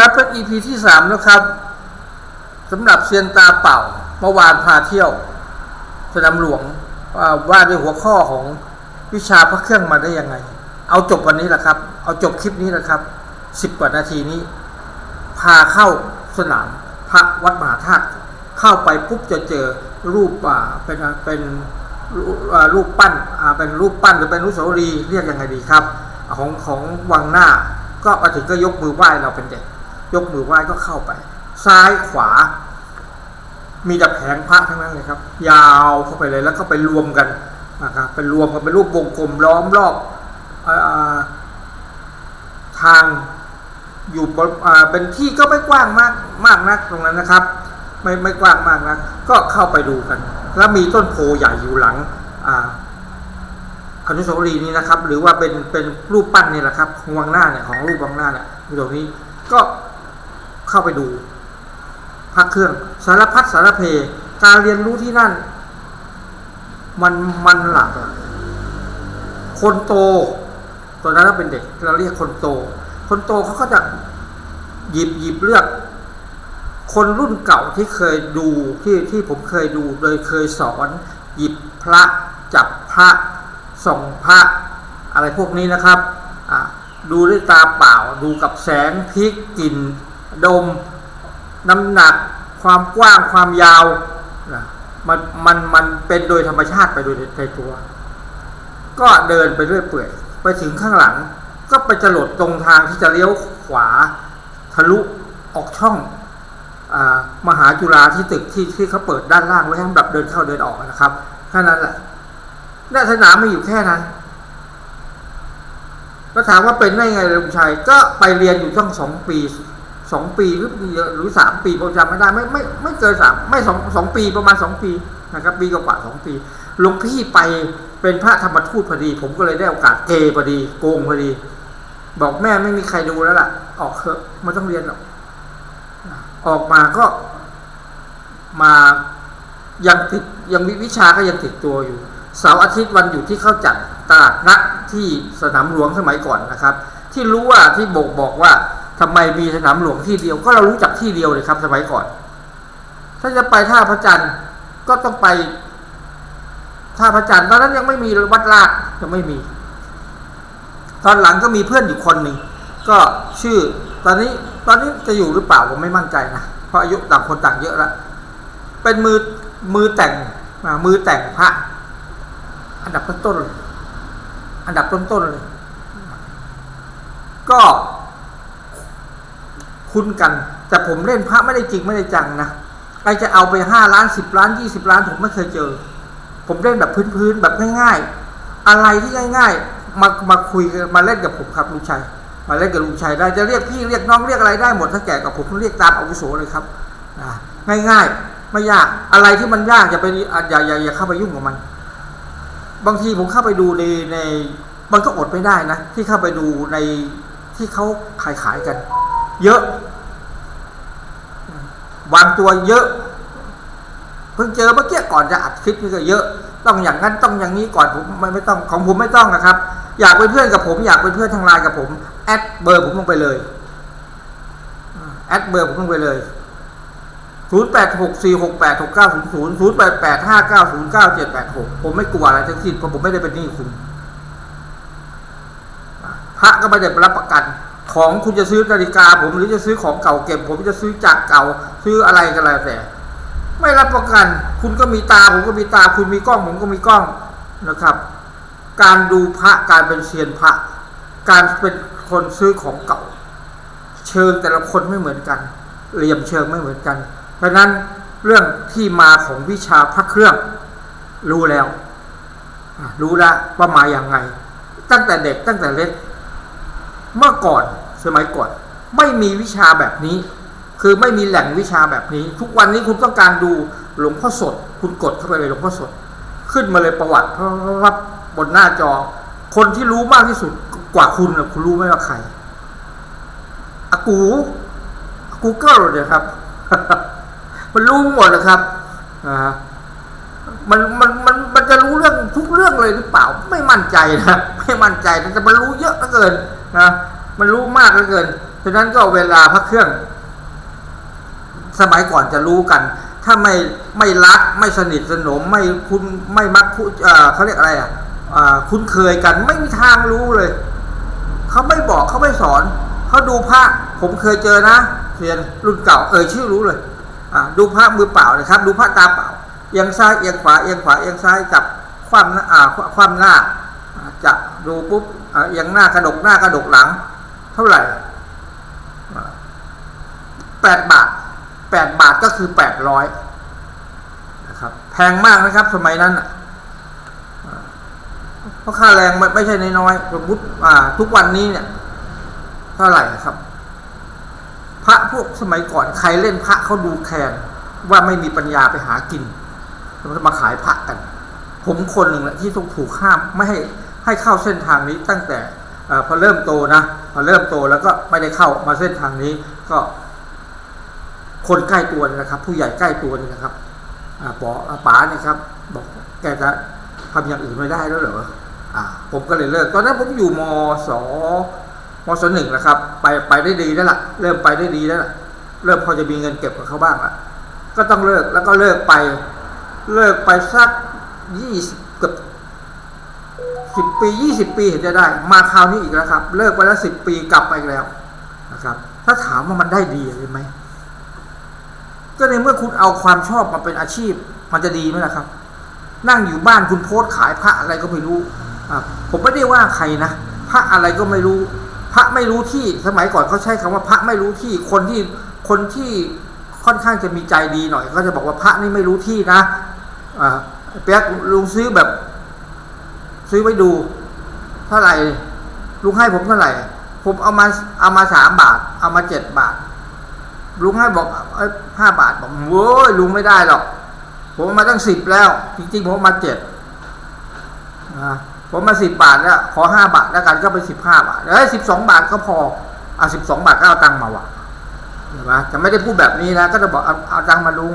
ครับเป็น EP ที่สามแล้วครับสำหรับเซียนตาเป่าเมื่อวานพาเที่ยวสนามหลวงว่าด้วยหัวข้อของวิชาพระเครื่องมาได้ยังไง เอาจบวันนี้แหละครับ เอาจบคลิปนี้แหละครับสิบกว่านาทีนี้ พาเข้าสนามพระวัดมหาธาตุเข้าไปปุ๊บจะเจอรูปอ่าเป็นเป็นรูปปั้นเป็นรูปปั้นหรือเป็นรูปสาวรีเรียกยังไงดีครับ ของของวังหน้าก็มาถึงก็ยกมือไหว้เราเป็นเด็ก ยกมือไหว้ก็เข้าไป ซ้ายขวา มีแต่แผงพระทั้งนั้นเลยครับ ยาวเข้าไปเลยแล้วก็ไปรวมกันนะครับเป็นรวมกันเป็นรูปวงกลมล้อมรอบอาทางอยู่เป็นที่ก็ไม่กว้างมากมากนักตรงนั้นนะครับ ไม่ไม่กว้างมากนัก ก็เข้าไปดูกัน แล้วมีต้นโพใหญ่อยู่หลังออนุสาวรีย์นี้นะครับ หรือว่าเป็นเป็นรูปปั้นนี่แหละครับของวังหน้าเนี่ยของรูปวังหน้าเนี่ยอยู่ตรงนี้ก็ เข้าไปดูพระเครื่องสารพัดสารเพ การเรียนรู้ที่นั่น มันมันหลักคนโตตอนนั้นเราเป็นเด็ก เราเรียกคนโต คนโตเขาก็จะหยิบหยิบเลือก คนรุ่นเก่าที่เคยดูที่ที่ผมเคยดูโดยเคยสอนหยิบพระจับพระส่องพระอะไรพวกนี้นะครับ ดูด้วยตาเปล่าดูกับแสงพิกกลิ่น ดม น้ำหนัก ความกว้างความยาวนะมันมันมันเป็นโดยธรรมชาติไปโดยในตัว ก็เดินไปเรื่อยเปื่อย ไปถึงข้างหลัง ก็ไปจรดตรงทางที่จะเลี้ยวขวาทะลุออกช่องอมหาจุฬาที่ตึกที่ที่เขาเปิดด้านล่างไว้ให้สำหรับเดินเข้าเดินออกนะครับแค่นั้นแหละและสนามไม่อยู่แค่นั้นก็ถามว่าเป็นได้ไงลุงชัยก็ไปเรียนอยู่ตั้งสองปี สองปีหรือหรือสามปีผมจำไม่ได้ไม่ไม่ไม่เกินสามไม่สองสองปีประมาณสองปีนะครับปีกว่าสองปีหลวงพี่ไปเป็นพระธรรมทูตพอดี ผมก็เลยได้โอกาสเกพอดี โกงพอดี บอกแม่ไม่มีใครดูแล้วล่ะ ออกเถอะไม่ต้องเรียนหรอกออกมาก็มายังติดยังมีวิชาก็ยังติดตัวอยู่ เสาร์อาทิตย์วันอยู่ที่เข้าจัดตลาดนัดที่สนามหลวงสมัยก่อนนะครับ ที่รู้ว่าที่บอกบอกว่า ทำไมมีสนามหลวงที่เดียว ก็เรารู้จักที่เดียวเลยครับสมัยก่อน ถ้าจะไปท่าพระจันทร์ก็ต้องไปท่าพระจันทร์ตอนนั้นยังไม่มีวัดลาดยังไม่มี ตอนหลังก็มีเพื่อนอยู่คนหนึ่งก็ชื่อ ตอนนี้ตอนนี้จะอยู่หรือเปล่าผมไม่มั่นใจนะเพราะอายุต่างคนต่างเยอะแล้วเป็นมือมือแต่งอ่ามือแต่งพระ อันดับต้นๆอันดับต้นๆเลย ก็ คุ้นกัน แต่ผมเล่นพระไม่ได้จริงไม่ได้จังนะใครจะเอาไปห้าล้านสิบล้านยี่สิบล้านผมไม่เคยเจอ ผมเล่นแบบพื้นๆแบบง่าย ๆ อะไรที่ง่าย ๆ มามาคุยมาเล่นกับผมครับลุงชัยมาเล่นกับลุงชัยได้จะเรียกพี่เรียกน้องเรียกอะไรได้หมดถ้าแก่กับผมเรียกตามอาวุโสเลยครับง่ายๆ ไม่ยากอะไรที่มันยากอย่าไปอย่าอย่าอย่าเข้าไปยุ่งกับมัน บางทีผมเข้าไปดูในในมันก็อดไม่ได้นะ ที่เข้าไปดูในที่เขาขายขายกัน เยอะ วางตัวเยอะ เพิ่งเจอเมื่อกี้ก่อนจะอัดคลิปนี่ก็เยอะ ต้องอย่างนั้นต้องอย่างนี้ก่อนผมไม่ไม่ต้องของผมไม่ต้องนะครับ อยากเป็นเพื่อนกับผม อยากเป็นเพื่อนทางไลน์กับผมแอดเบอร์ผมลงไปเลยแอดเบอร์ผมลงไปเลยศูนย์แปดหกสี่หกแปดหกเก้าศูนย์ศูนย์ศูนย์แปดแปดห้าเก้าศูนย์เก้าเจ็ดแปดหกผมไม่กลัวอะไรทั้งสิ้นเพราะผมไม่ได้เป็นหนี้คุณ พระก็ไม่ได้รับประกัน ของคุณจะซื้อนาฬิกา ผมหรือจะซื้อของเก่าเก็บ ผมจะซื้อจากเก่า ซื้ออะไรก็แล้วแต่ ไม่รับประกัน คุณก็มีตาผมก็มีตา คุณมีกล้องผมก็มีกล้องนะครับ การดูพระการเป็นเซียนพระ การเป็นคนซื้อของเก่า เชิงแต่ละคนไม่เหมือนกันเหลี่ยมเชิงไม่เหมือนกัน เพราะนั้นเรื่องที่มาของวิชาพระเครื่อง รู้แล้ว รู้แล้วว่ามาอย่างไง ตั้งแต่เด็กตั้งแต่เล็ก เมื่อก่อนสมัยก่อน ไม่มีวิชาแบบนี้ คือไม่มีแหล่งวิชาแบบนี้ ทุกวันนี้คุณต้องการดูหลวงพ่อสด คุณกดเข้าไปเลยหลวงพ่อสด ขึ้นมาเลยประวัติรับบนหน้าจอ คนที่รู้มากที่สุดกว่าคุณนะคุณรู้ไหมว่าใครอากูกูเกิลเนี่ยครับ มันรู้หมดนะครับอ่ามันมันมันมันจะรู้เรื่องทุกเรื่องเลยหรือเปล่า ไม่มั่นใจนะไม่มั่นใจแต่มันรู้เยอะเหลือเกินนะมันรู้มากเหลือเกินฉะนั้นก็เวลาพระเครื่อง สมัยก่อนจะรู้กัน ถ้าไม่ไม่รักไม่สนิทสนมไม่คุณไม่มักคุเออเขาเรียกอะไรอะคุ้นเคยกัน ไม่มีทางรู้เลยเขาไม่บอกเขาไม่สอนเขาดูพระผมเคยเจอนะเรียนรุ่นเก่าเอ่ยชื่อรู้เลยดูพระมือเปล่าเลยครับ ดูพระตาเปล่าเอียงซ้ายเอียงขวาเอียงขวาเอียงซ้ายจับคว่ำหน้าอ่าคว่ำหน้าอ่าจะดูปุ๊บเอียงหน้ากระดกหน้ากระดกหลัง เท่าไหร่แปดบาท แปดบาทก็คือแปดร้อยนะครับแพงมากนะครับ สมัยนั้นเพราะค่าแรงไม่ใช่น้อยๆสมมติอ่าทุกวันนี้เนี่ย เท่าไหร่ครับ พระพวกสมัยก่อนใครเล่นพระเขาดูแคลนว่าไม่มีปัญญาไปหากินจะมาขายพระกัน ผมคนหนึ่งแหละที่ต้องถูกห้ามไม่ให้ให้เข้าเส้นทางนี้ตั้งแต่อพอเริ่มโตนะพอเริ่มโตแล้วก็ไม่ได้เข้ามาเส้นทางนี้ก็ คนใกล้ตัวนี่นะครับ ผู้ใหญ่ใกล้ตัวนี่นะครับป๋อป๋าเนี่ยครับ บอกแกจะทำอย่างอื่นไม่ได้แล้วเหรออ่า ผมก็เลยเลิกตอนนั้นผมอยู่มสมศหนึ่งนะครับ ไปไปได้ดีแล้วล่ะ เริ่มไปได้ดีแล้วล่ะ เริ่มพอจะมีเงินเก็บกับเขาบ้างละก็ต้องเลิกแล้วก็เลิกไป เลิกไปสักยี่สิบเกือบสิบปียี่สิบปีเห็นจะได้ มาคราวนี้อีกแล้วครับ เลิกไปแล้วสิบปีกลับไปอีกแล้วนะครับ ถ้าถามว่ามันได้ดีเลยไหม ก็ในเมื่อคุณเอาความชอบมาเป็นอาชีพ มันจะดีไหมล่ะครับ นั่งอยู่บ้านคุณโพสขายพระอะไรก็ไม่รู้ผมไม่ได้ว่าใครนะพระอะไรก็ไม่รู้ พระไม่รู้ที่สมัยก่อนเขาใช้คำว่าพระไม่รู้ที่คนที่คนที่ค่อนข้างจะมีใจดีหน่อย ก็จะบอกว่าพระนี่ไม่รู้ที่นะอ่าเปียกลุงซื้อแบบ ซื้อไว้ดูเท่าไหร่ลุงให้ผมเท่าไหร่ ผมเอามาเอามาสามบาท เอามาเจ็ดบาท ลุงให้บอกเอ้ยห้าบาทบอกโว้ยลุงไม่ได้หรอก ผมมาตั้งสิบแล้ว จริงๆผมมาเจ็ดนะผมมาสิบบาทแล้ว ขอห้าบาทแล้วกันก็เป็นสิบห้าบาทเอ้ยสิบสองบาทก็พอเอาสิบสองบาทก็เอาตังค์มาวะเห็นไหมจะไม่ได้พูดแบบนี้นะ ก็จะบอกเอาเอาตังค์มาลุง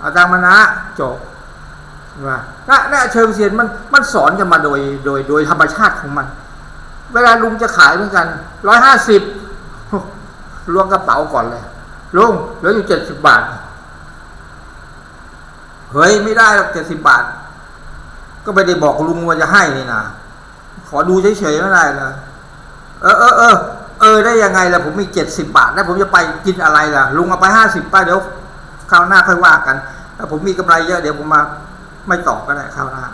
เอาตังค์มานะจบเห็นไหมน่ะน่ะเชิงเซียนมันมันสอนกันมาโดยโดยโดยธรรมชาติของมัน เวลาลุงจะขายเหมือนกันร้อยห้าสิบล้วงกระเป๋าก่อนเลย ลุงเหลืออยู่เจ็ดสิบบาท เฮ้ยไม่ได้หรอกเจ็ดสิบบาท ก็ไม่ได้บอกลุงว่าจะให้นี่นะขอดูเฉยๆไม่ได้นะเออเออเออเออได้ยังไงล่ะผมมีเจ็ดสิบบาทแล้วผมจะไปกินอะไรล่ะ ลุงเอาไปห้าสิบไปเดี๋ยวคราวหน้าค่อยว่ากันถ้าผมมีกำไรเยอะเดี๋ยวผมมา ไม่ตอบก็ได้คราวหน้า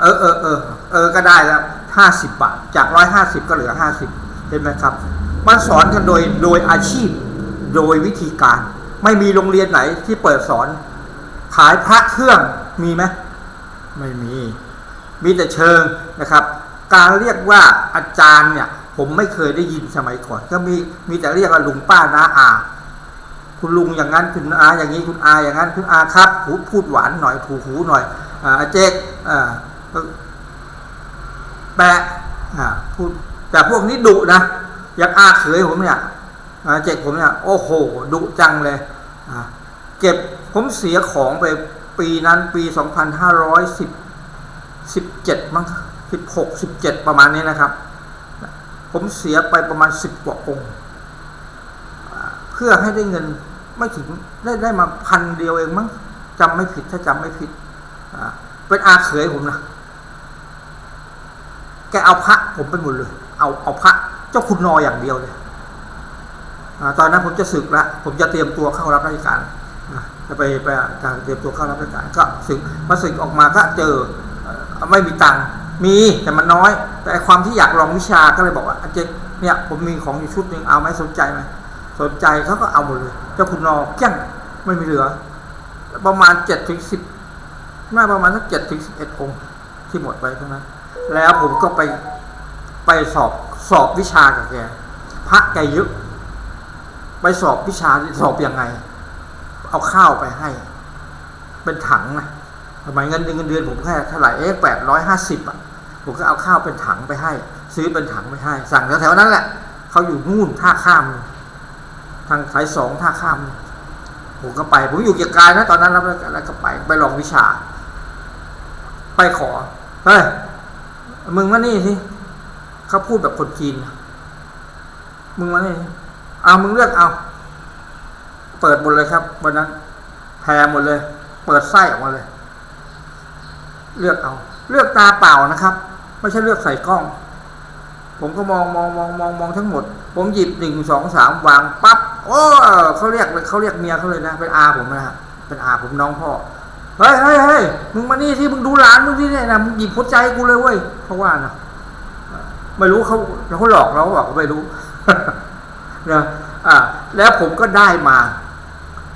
เออเออเออเออก็ได้แล้วห้าสิบบาท จากร้อยห้าสิบก็เหลือห้าสิบเห็นไหมครับ มันสอนกันโดยโดยอาชีพ โดยวิธีการ ไม่มีโรงเรียนไหนที่เปิดสอน ขายพระเครื่องมีไหมไม่มี มีแต่เชิงนะครับ การเรียกว่าอาจารย์เนี่ย ผมไม่เคยได้ยินสมัยก่อน ก็มีมีแต่เรียกว่าลุงป้านาอา คุณลุงอย่างนั้นคุณอาอย่างนี้คุณอาอย่างนั้นคุณอาครับหูพูดหวานหน่อยผูหูหน่อยอ่าอาเจ๊กอ่าแปะอ่าพูดแต่พวกนี้ดุนะอย่างอาเขยผมเนี่ยอา เจ๊กผมเนี่ยโอ้โหดุจังเลยเก็บผมเสียของไปปีนั้นปีสองพันห้าร้อยสิบสิบเจ็ดมั้งสิบหกสิบเจ็ดประมาณนี้นะครับ ผมเสียไปประมาณสิบกว่าองค์ เพื่อให้ได้เงินไม่ถึงได้ได้มาพันเดียวเองมั้งจำไม่ผิดถ้าจำไม่ผิดเป็นอาเขยผมนะแกเอาพระผมไปหมดเลย เอาเอาพระเจ้าคุณนออย่างเดียวเลย ตอนนั้นผมจะศึกล้วผมจะเตรียมตัวเข้ารับราชการจะไปไปการเตรียมตัวเข้ารับราชการก็ศึกมาศึกออกมาก็เจอไม่มีตังค์มีแต่มันน้อย แต่ความที่อยากลองวิชาก็เลยบอกว่าอาเจารย์เนี่ยผมมีของอยู่ชุดหนึ่งเอาไหมสนใจไหมสนใจเขาก็เอาหมดเลย เจ้าคุณนอเกี้ยงไม่มีเหลือ ประมาณเจ็ดถึงสิบน่าประมาณสักเจ็ดถึงสิบเอ็ดองค์ที่หมดไปเท่านั้นแล้วผมก็ไปไปสอบสอบวิชากับแกพระแกเยอะ ไปสอบวิชาสอบยังไง เอาข้าวไปให้ เป็นถังนะทำไมเงินเดือนเงินเดือนผมแค่เท่าไหร่เอ๊ะแปดร้อยห้าสิบอะ ผมก็เอาข้าวเป็นถังไปให้ ซื้อเป็นถังไปให้ สั่งแถวๆนั้นแหละเขาอยู่นู่นท่าข้าม ทางสายสองท่าข้าม ผมก็ไป ผมอยู่เกียรกายนะตอนนั้นแล้วแล้วก็ไปไปลองวิชา ไปขอเฮ้ยมึงมานี่สิเขาพูดแบบคนจีน มึงมานี่ เอามึงเลือกเอา เปิดหมดเลยครับวันนั้นแพรหมดเลย เปิดไส้ออกมาเลย เลือกเอา เลือกตาเปล่านะครับ ไม่ใช่เลือกใส่กล้อง ผมก็มองมองมองมองมองทั้งหมด ผมหยิบหนึ่งสองสามวางปั๊บโอ้เขาเรียกเลยเขาเรียกเมียเขาเลยนะเป็นอาผมนะฮะเป็นอาผมน้องพ่อเฮ้ยเฮ้ยเฮ้ยมึงมานี่ที่มึงดูหลานมึงที่เนี่ยนะมึงหยิบหัวใจกูเลยเว้ยเขาว่านะไม่รู้เขาเขาหลอกเราบอกไม่รู้ นะอ่าแล้วผมก็ได้มา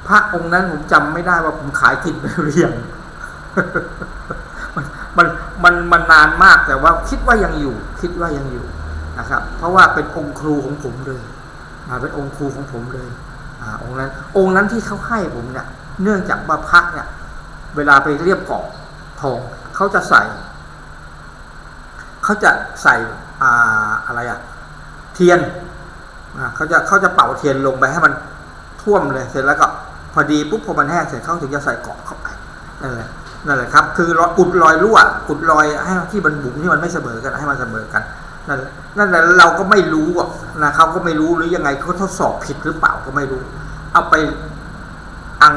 พระองค์นั้นผมจำไม่ได้ว่าผมขายกินไปหรือยังมันมันมันนานมากแต่ว่าคิดว่ายังอยู่ คิดว่ายังอยู่นะครับ เพราะว่าเป็นองค์ครูของผมเลยอ่าเป็นองค์ครูของผมเลยอ่าองค์นั้น องค์นั้นที่เขาให้ผมเนี่ยเนื่องจากว่าพระเนี่ย เวลาไปเรียบเกาะทองเขาจะใส่เขาจะใส่อ่าอะไรอะเทียน เขาจะเขาจะเป่าเทียนลงไปให้มันท่วมเลยเสร็จแล้วก็พอดีปุ๊บพอมันแห้งเสร็จเขาถึงจะใส่เกาะเข้าไปนั่นแหละนั่นแหละครับ คือรออุดรอยรั่วอุดรอยให้ที่มันบุ๋มที่มันไม่เสมอกันให้มันเสมอกันนั่นนั่นแหละเราก็ไม่รู้อะนะเขาก็ไม่รู้หรือยังไงเขาทดสอบผิดหรือเปล่าก็ไม่รู้ เอาไปอัง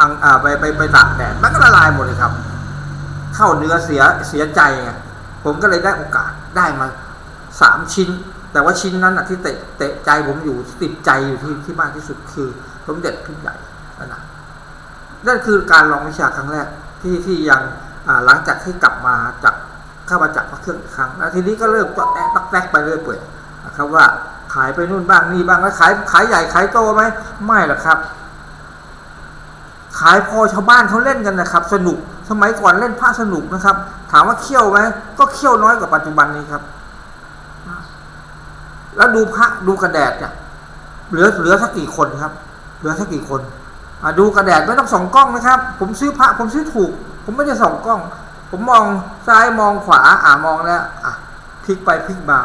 อังอ่าไปไปไปตากแดดมันก็ละลายหมดเลยครับ เข้าเนื้อเสียเสียใจไงผมก็เลยได้โอกาสได้มาสามชิ้น แต่ว่าชิ้นนั้นอะที่เตะเตะใจผมอยู่ติดใจอยู่ที่ที่มากที่สุดคือสมเด็จพี่ใหญ่นะนั่นคือการลองวิชาครั้งแรกที่ที่ยังอ่าหลังจากที่กลับมาจากเข้ามาจากพระเครื่องครั้งแล้วทีนี้ก็เริ่มก็แตะตักแตกไปเรื่อยเปื่อยนะครับว่าขายไปนู่นบ้างนี่บ้างแล้วขายขายใหญ่ขายโตไหมไม่หรอกครับ ขายพอชาวบ้านเขาเล่นกันนะครับ สนุกสมัยก่อนเล่นพระสนุกนะครับ ถามว่าเขี้ยวไหมก็เขี้ยวน้อยกว่าปัจจุบันนี้ครับ แล้วดูพระดูกระแดดเนี่ยเหลือเหลือสักกี่คนครับ เหลือสักกี่คนดูกระแดดไม่ต้องส่องกล้องนะครับ ผมซื้อพระผมซื้อถูก ผมไม่ได้ส่องกล้อง ผมมองซ้ายมองขวา อ่ามองแล้วอะพลิกไปพลิกมา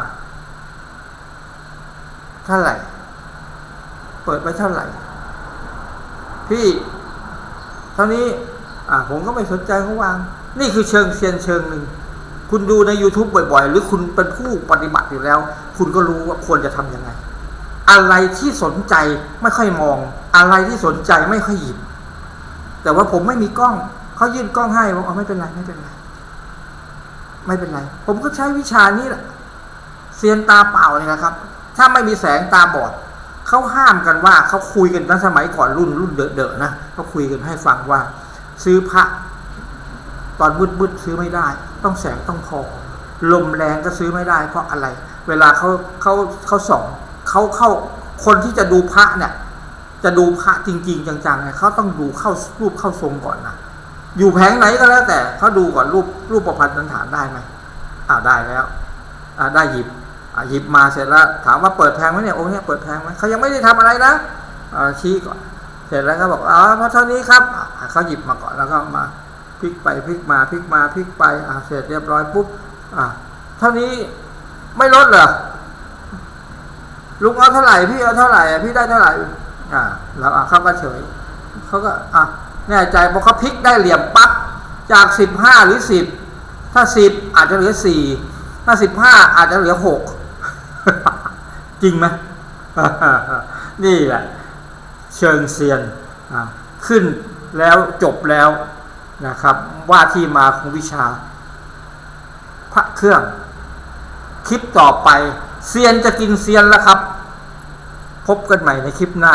เท่าไหร่ เปิดไปเท่าไหร่ พี่เท่านี้ อ่าผมก็ไม่สนใจเขาวาง นี่คือเชิงเซียนเชิงหนึ่ง คุณดูใน YouTube บ่อย ๆ หรือคุณเป็นผู้ปฏิบัติอยู่แล้ว คุณก็รู้ว่าควรจะทำยังไง อะไรที่สนใจไม่ค่อยมอง อะไรที่สนใจไม่ค่อยหยิบ แต่ว่าผมไม่มีกล้องเขายื่นกล้องให้ผมเอาไม่เป็นไรไม่เป็นไรไม่เป็นไร ผมก็ใช้วิชานี้แหละเซียนตาเปล่าเนี่ยนะครับ ถ้าไม่มีแสงตาบอดเขาห้ามกันว่าเขาคุยกันตั้งสมัยก่อนรุ่นรุ่นเดอะๆนะเขาคุยกันให้ฟังว่า ซื้อพระตอนมืดๆซื้อไม่ได้ ต้องแสงต้องพอลมแรงก็ซื้อไม่ได้เพราะอะไร เวลาเขาเขาเขาส่องเขาเข้าคนที่จะดูพระเนี่ย จะดูพระจริง ๆ จังๆเนี่ยเขาต้องดูเข้ารูปเข้าทรงก่อนนะอยู่แผงไหนก็แล้วแต่เขาดูก่อนรูปรูปประพันธ์สันฐานได้ไหมอ่าได้แล้วอ่าได้หยิบอ่าหยิบมาเสร็จแล้ว ถามว่าเปิดแพงไหมเนี่ยองค์เนี้ยเปิดแพงไหมเขายังไม่ได้ทำอะไรนะอ่าชี้ก่อน เสร็จแล้วก็บอกอ๋อเพราะเท่านี้ครับเขาหยิบมาก่อนแล้วก็มา พลิกไปพลิกมาพลิกมาพลิกไปอ่าเสร็จเรียบร้อยปุ๊บอ่าเท่านี้ไม่ลดเหรอลุงเอาเท่าไหร่พี่เอาเท่าไหร่พี่ได้เท่าไหร่อ่าแล้วอะเขาก็เฉยเขาก็อะแน่ใจพอเขาพลิกได้เหลี่ยมปั๊บจากสิบห้าหรือสิบถ้าสิบอาจจะเหลือสี่ถ้าสิบห้าอาจจะเหลือหกจริงไหมนี่แหละเชิงเซียนขึ้นแล้วจบแล้ว นะครับ ว่าที่มาของวิชา พระเครื่อง คลิปต่อไปเซียนจะกินเซียนแล้วครับ พบกันใหม่ในคลิปหน้า